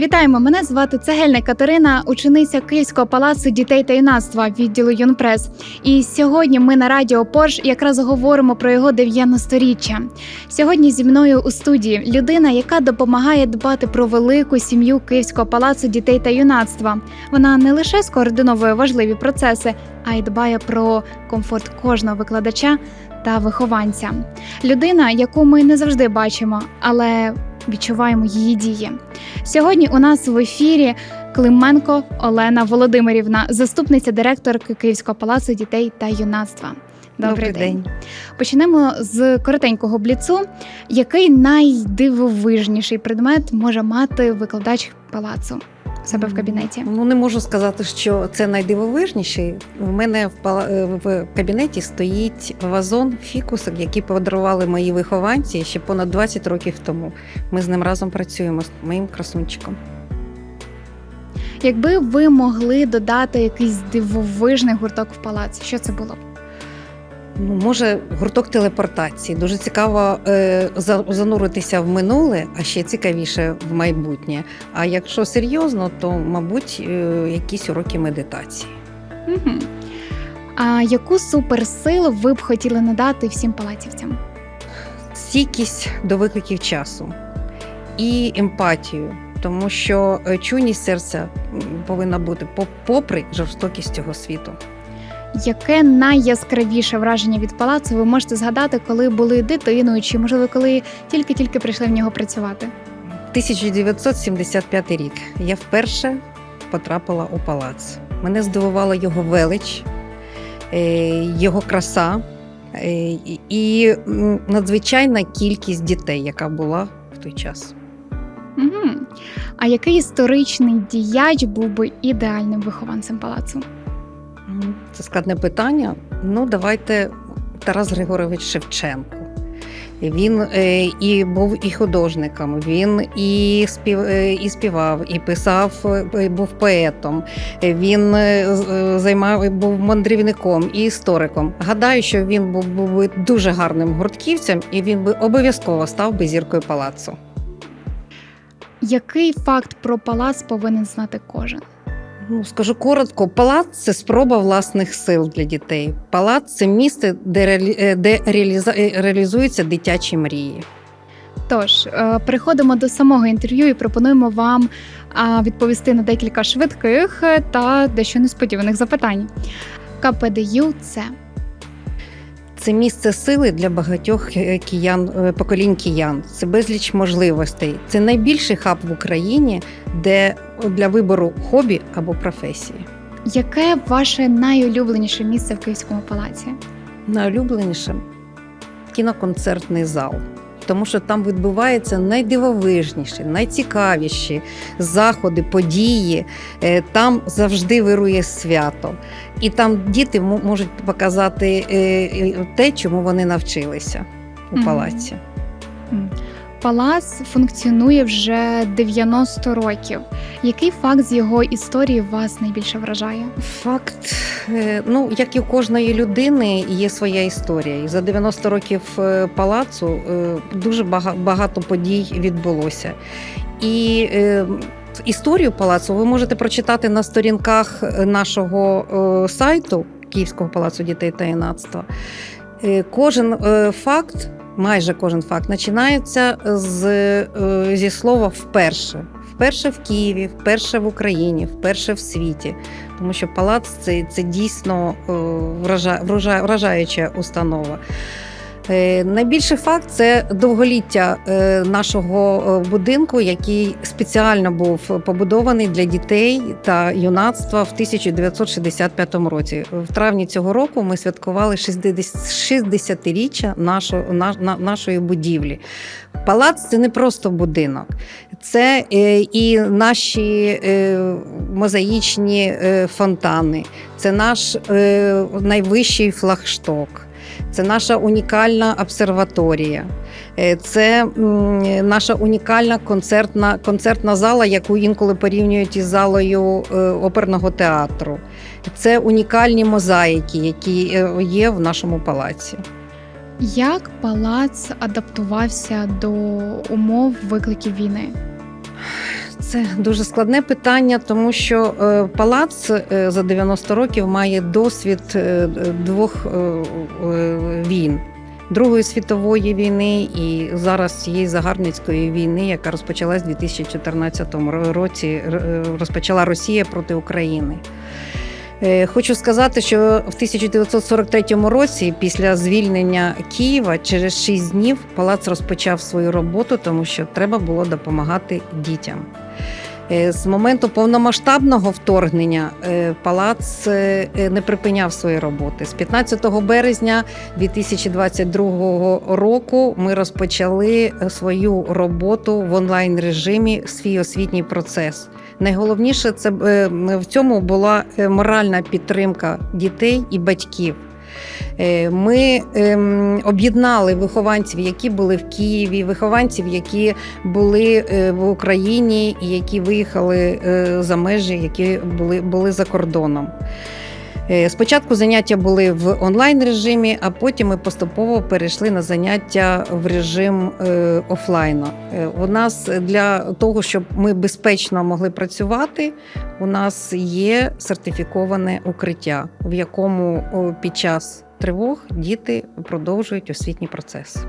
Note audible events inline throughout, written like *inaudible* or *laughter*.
Вітаємо! Мене звати Цегельник Катерина, учениця Київського палацу дітей та юнацтва відділу Юнпрес. І сьогодні ми на радіо Порш якраз говоримо про його 90-річчя. Сьогодні зі мною у студії людина, яка допомагає дбати про велику сім'ю Київського палацу дітей та юнацтва. Вона не лише скоординовує важливі процеси, а й дбає про комфорт кожного викладача та вихованця. Людина, яку ми не завжди бачимо, але відчуваємо її дії. Сьогодні у нас в ефірі Клименко Олена Володимирівна, заступниця директорки Київського палацу дітей та юнацтва. Добрий, день. Почнемо з коротенького бліцу. Який найдивовижніший предмет може мати викладач палацу себе в кабінеті? Ну не можу сказати, що це найдивовижніший. У мене в в кабінеті стоїть вазон фікусок, який подарували мої вихованці ще понад 20 років тому. Ми з ним разом працюємо з моїм красунчиком. Якби ви могли додати якийсь дивовижний гурток в палаці, що це було б? Ну, може, гурток телепортації. Дуже цікаво е, зануритися в минуле, а ще цікавіше в майбутнє. А якщо серйозно, то мабуть е, якісь уроки медитації. Угу. А яку суперсилу ви б хотіли надати всім палацівцям? стійкість до викликів часу і емпатію, тому що е, чуйність серця повинна бути по- попри жорстокість цього світу. Яке найяскравіше враження від палацу ви можете згадати, коли були дитиною, чи можливо, коли тільки-тільки прийшли в нього працювати? 1975 рік я вперше потрапила у палац. Мене здивувала його велич, е, його краса е, і- і надзвичайна кількість дітей, яка була в той час. Угу. А який історичний діяч був би ідеальним вихованцем палацу? Це складне питання. Ну, давайте Тарас Григорович Шевченко. Він е, і був і художником, він і, спів, е, і співав, і писав, е, був поетом. Він займав був мандрівником і істориком. Гадаю, що він був би дуже гарним гуртківцем, і він би обов'язково став би зіркою палацу. Який факт про палац повинен знати кожен? Ну, скажу коротко, палац це спроба власних сил для дітей. Палац це місце, де, реалі... е, де е, реалізуються дитячі мрії. Тож е, переходимо до самого інтерв'ю і пропонуємо вам відповісти на декілька швидких та дещо несподіваних запитань. КПДЮ це Це місце сили для багатьох киян, поколінь киян. Це безліч можливостей. Це найбільший хаб в Україні, де для вибору хобі або професії. яке ваше найулюбленіше місце в Київському палаці? Найулюбленіше кіноконцертний зал. Тому що там відбуваються найдивовижніші, найцікавіші заходи, події. Е, Там завжди вирує свято. І там діти можуть показати е, те, чому вони навчилися у палаці. Палац функціонує вже 90 років. Який факт з його історії вас найбільше вражає? Факт, е, ну як і у кожної людини, є своя історія. І за 90 років е, палацу е, дуже багато подій відбулося. І історію палацу ви можете прочитати на сторінках нашого сайту Київського палацу дітей та юнацтва. Кожен факт, майже кожен факт, починається з, е, зі слова вперше. Вперше в Києві, вперше в Україні, вперше в світі. Тому що палац це, це дійсно е, вража, вража, вражаюча установа. Е, Найбільший факт це довголіття е, нашого е, будинку, який спеціально був побудований для дітей та юнацтва в 1965 році. В травні цього року ми святкували 60 60-річчя нашого, на, на- нашої будівлі. Палац це не просто будинок, це і наші мозаїчні фонтани, це наш найвищий флагшток. Це наша унікальна обсерваторія, Е, це наша унікальна концертна, концертна зала, яку інколи порівнюють із залою е, оперного театру. Це унікальні мозаїки, які е, є в нашому палаці. Як палац адаптувався до умов викликів війни? Це дуже складне питання, тому що е, палац е, за 90 років має досвід е, двох війн. Другої світової війни і зараз цієї загарбницької війни, яка розпочалась у 2014 році, розпочала Росія проти України. Хочу сказати, що в 1943 році, після звільнення Києва, через 6 днів палац розпочав свою роботу, тому що треба було допомагати дітям. Е, З моменту повномасштабного вторгнення е, палац е, не припиняв свої роботи. З 15 березня 2022 року ми розпочали свою роботу в онлайн режимі свій освітній процес. Найголовніше це в цьому була моральна підтримка дітей і батьків. Е, Ми ем, об'єднали вихованців, які були в Києві, вихованців, які були е, в Україні і які виїхали е, за межі, які були, були за кордоном. Спочатку заняття були в онлайн режимі, а потім ми поступово перейшли на заняття в режим офлайну. У нас для того, щоб ми безпечно могли працювати, у нас є сертифіковане укриття, в якому під час тривог діти продовжують освітній процес.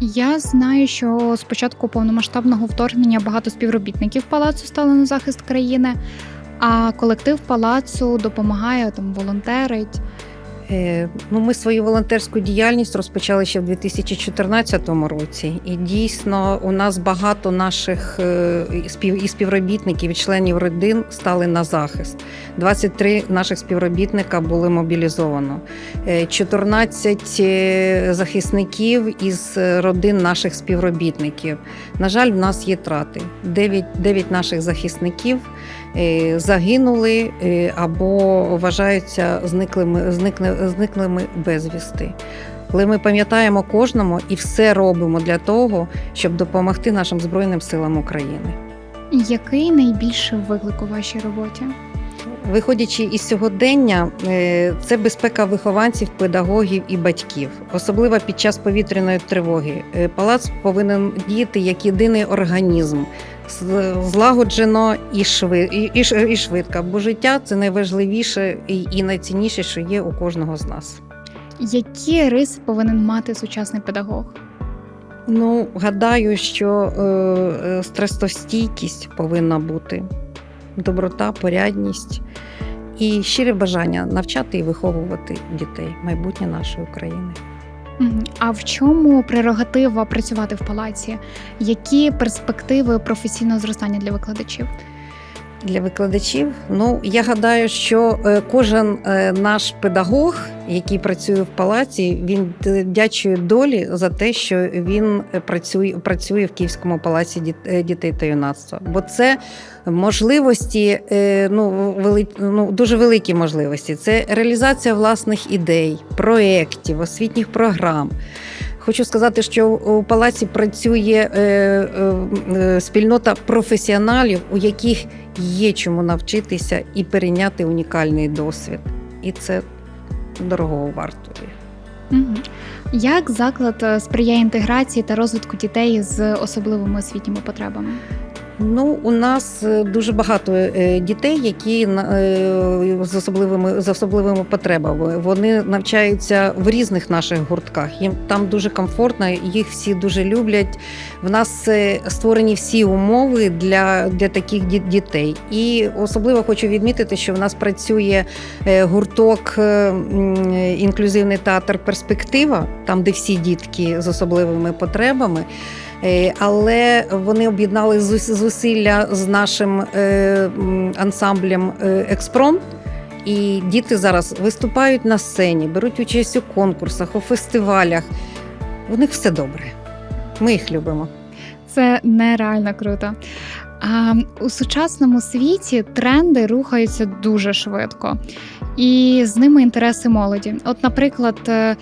Я знаю, що з початку повномасштабного вторгнення багато співробітників палацу стали на захист країни, а колектив палацу допомагає там волонтерить. Е, Ну, ми свою волонтерську діяльність розпочали ще в 2014 році, і дійсно у нас багато наших е, і спів і співробітників і членів родин стали на захист. 23 наших співробітника були мобілізовано. Е, 14 е, захисників із родин наших співробітників. На жаль, в нас є трати. 9, 9 наших захисників загинули е, або вважаються зниклими, зникли, зниклими безвісти. Але ми пам'ятаємо кожному і все робимо для того, щоб допомогти нашим Збройним силам України. Який найбільший виклик у вашій роботі? Виходячи із сьогодення, е, це безпека вихованців, педагогів і батьків, особливо під час повітряної тривоги. Е, Палац повинен діяти як єдиний організм, злагоджено і, швидко, бо життя це найважливіше і, і найцінніше, що є у кожного з нас. Які риси повинен мати сучасний педагог? Ну, гадаю, що е, е, стресостійкість повинна бути, доброта, порядність і щире бажання навчати і виховувати дітей, майбутнє нашої України. А в чому прерогатива працювати в палаці? Які перспективи професійного зростання для викладачів? Для викладачів, ну я гадаю, що е, кожен е, наш педагог, який працює в палаці, він дячує долі за те, що він е, працює, працює в Київському палаці е, дітей та юнацтва. Бо це можливості, е, ну, вели, ну дуже великі можливості. Це реалізація власних ідей, проєктів, освітніх програм. Хочу сказати, що у палаці працює е, е, е, спільнота професіоналів, у яких є чому навчитися і перейняти унікальний досвід. І це дорогого вартує. Як заклад е, сприяє інтеграції та розвитку дітей з особливими освітніми потребами? Ну, у нас е, дуже багато е, дітей, які е, з особливими з особливими потребами. Вони навчаються в різних наших гуртках. Їм там дуже комфортно, їх всі дуже люблять. В нас створені всі умови для, для таких дітей. І особливо хочу відмітити, що в нас працює гурток інклюзивний театр Перспектива, там, де всі дітки з особливими потребами. Е, Але вони об'єднали зус- зусилля з нашим е, ансамблем Експром. І діти зараз виступають на сцені, беруть участь у конкурсах, у фестивалях. У них все добре. Ми їх любимо. Це нереально круто. А у сучасному світі тренди рухаються дуже швидко, і з ними інтереси молоді. От, наприклад, е,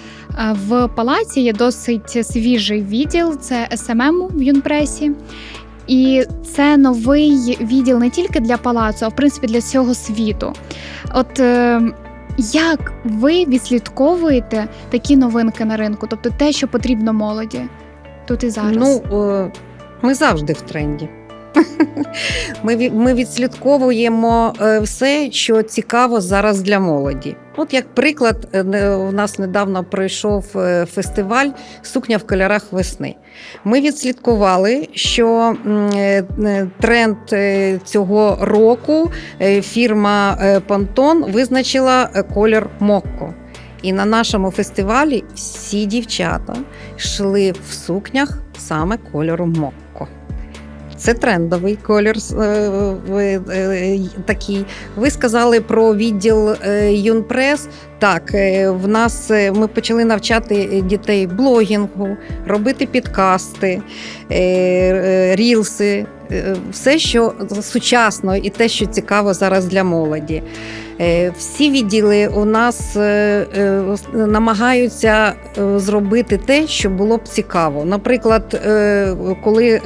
в палаці є досить свіжий відділ, це СММ в Юнпресі. І це новий відділ не тільки для палацу, а в принципі для всього світу. От е, як ви відслідковуєте такі новинки на ринку, тобто те, що потрібно молоді тут і зараз? Ну, е, ми завжди в тренді. *laughs* Ми, відслідковуємо е, все, що цікаво зараз для молоді. От як приклад, е, у нас недавно пройшов е, фестиваль Сукня в кольорах весни. Ми відслідкували, що тренд цього року фірма Пантон визначила колір Мокко. І на нашому фестивалі всі дівчата йшли в сукнях саме кольору Мокко. Це трендовий колір е, е, такий. Ви сказали про відділ е, Юнпрес. Так, в нас ми почали навчати дітей блогінгу, робити підкасти, рілси, все, що сучасно і те, що цікаво зараз для молоді. Всі відділи у нас намагаються зробити те, що було б цікаво. Наприклад, коли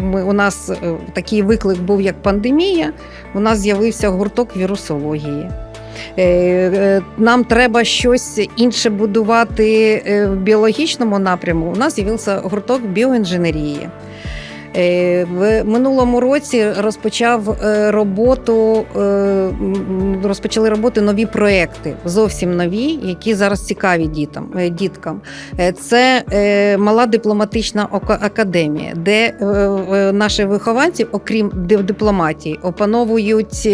ми, у нас е, такий виклик був як пандемія, у нас з'явився гурток вірусології. Е, е, Нам треба щось інше будувати в біологічному напрямку. У нас з'явився гурток біоінженерії. Е, В минулому році розпочав е, роботу, е, розпочали роботи нові проекти, зовсім нові, які зараз цікаві дітям, е, діткам. Це мала дипломатична академія, де наші вихованці, окрім дипломатії, опановують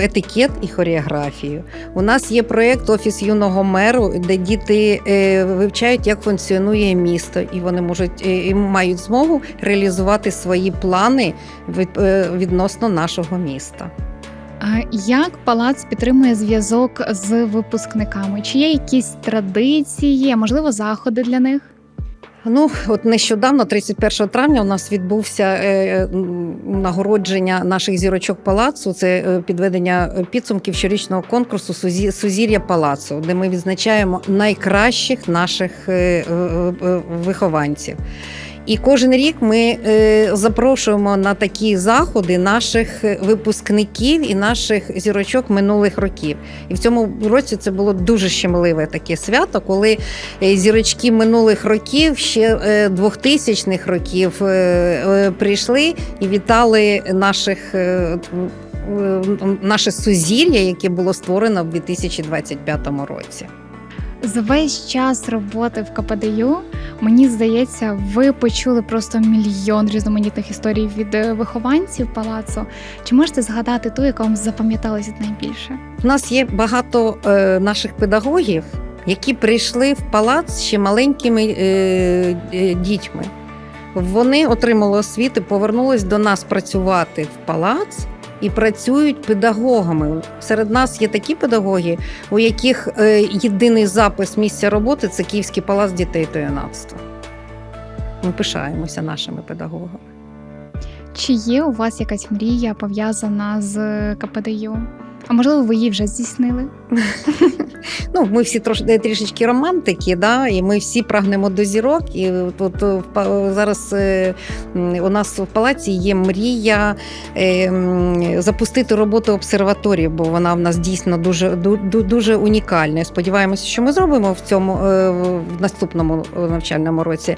етикет і хореографію. У нас є проєкт Офіс юного меру, де діти вивчають, як функціонує місто, і вони можуть і мають змогу реалізувати свої плани е, відносно нашого міста. А Як палац підтримує зв'язок з випускниками? Чи є якісь традиції, можливо, заходи для них? Ну, от нещодавно, 31 травня, у нас відбувся е, нагородження наших зірочок палацу. Це е, підведення підсумків щорічного конкурсу Сузір'я палацу, де ми відзначаємо найкращих наших е, е, е, вихованців. І кожен рік ми е, запрошуємо на такі заходи наших випускників і наших зірочок минулих років. І в цьому році це було дуже щемливе таке свято, коли е, зірочки минулих років, ще е, 2000-х років е, е, прийшли і вітали наших. Наше сузір'я, яке було створено в 2025 році. За весь час роботи в КПДЮ, мені здається, ви почули просто мільйон різноманітних історій від е, вихованців палацу. Чи можете згадати ту, яка вам запам'яталася найбільше? У нас є багато е, наших педагогів, які прийшли в палац ще маленькими е, е, дітьми. Вони отримали освіти, повернулись до нас працювати в палац і працюють педагогами. Серед нас є такі педагоги, у яких е, єдиний запис місця роботи це Київський палац дітей та юнацтва. Ми пишаємося нашими педагогами. Чи є у вас якась мрія пов'язана з КПДЮ? А можливо, ви її вже здійснили? *laughs* Ну, ми всі трішечки романтики, да, і ми всі прагнемо до зірок. І тут е, зараз е, у нас в палаці є мрія е, запустити роботу обсерваторії, бо вона в нас дійсно дуже, ду- ду- дуже унікальна. Сподіваємося, що ми зробимо в цьому в наступному навчальному році.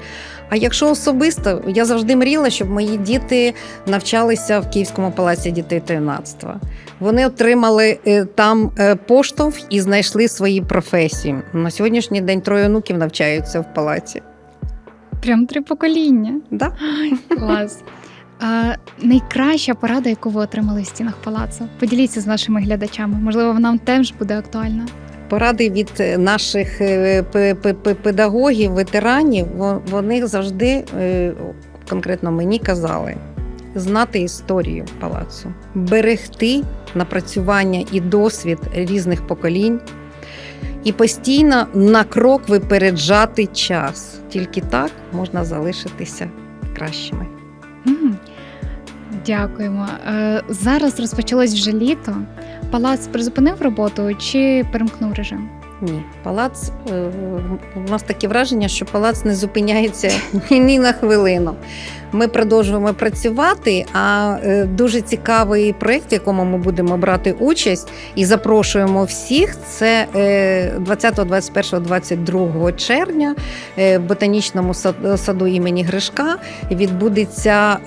А якщо особисто, я завжди мріяла, щоб мої діти навчалися в Київському палаці дітей та юнацтва. Вони отримали е, там е, поштовх і знайшли свої професії. На сьогоднішній день троє онуків навчаються в палаці. Прям три покоління. Да? Клас. А, найкраща порада, яку ви отримали в стінах палацу. Поділіться з нашими глядачами. Можливо, вона теж буде актуальна. Поради від е, наших пе- пе- пе- педагогів, ветеранів, во- вони завжди конкретно мені казали. Знати історію палацу, берегти напрацювання і досвід різних поколінь, і постійно на крок випереджати час. Тільки так можна залишитися кращими. Дякуємо. Е, зараз розпочалось вже літо. Палац призупинив роботу чи перемкнув режим? Ні, палац е, у нас таке враження, що палац не зупиняється *laughs* ні на хвилину. Ми продовжуємо працювати. А е, дуже цікавий проєкт, в якому ми будемо брати участь і запрошуємо всіх. Це е, 20, 21, 22 червня е, в ботанічному сад- саду імені Гришка відбудеться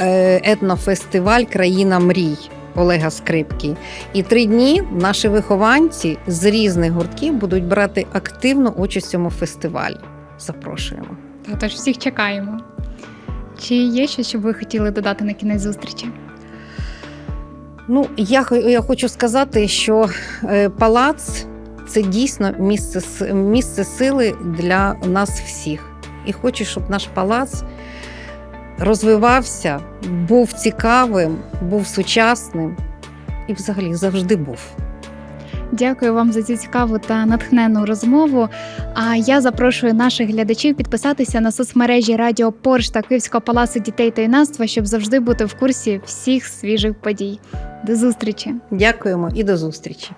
етнофестиваль Країна мрій. Олега Скрипки. І три дні наші вихованці з різних гуртків будуть брати активну участь в цьому фестивалі. Запрошуємо. Тож всіх чекаємо. Чи є щось, що ви хотіли додати на кінець зустрічі? Ну, я, я хочу сказати, що е, палац це дійсно місце, місце сили для нас всіх. І хочу, щоб наш палац розвивався, був цікавим, був сучасним і взагалі завжди був. Дякую вам за цю цікаву та натхненну розмову. А я запрошую наших глядачів підписатися на соцмережі Радіо Порш та Київського палацу дітей та юнацтва, щоб завжди бути в курсі всіх свіжих подій. До зустрічі! Дякуємо і до зустрічі.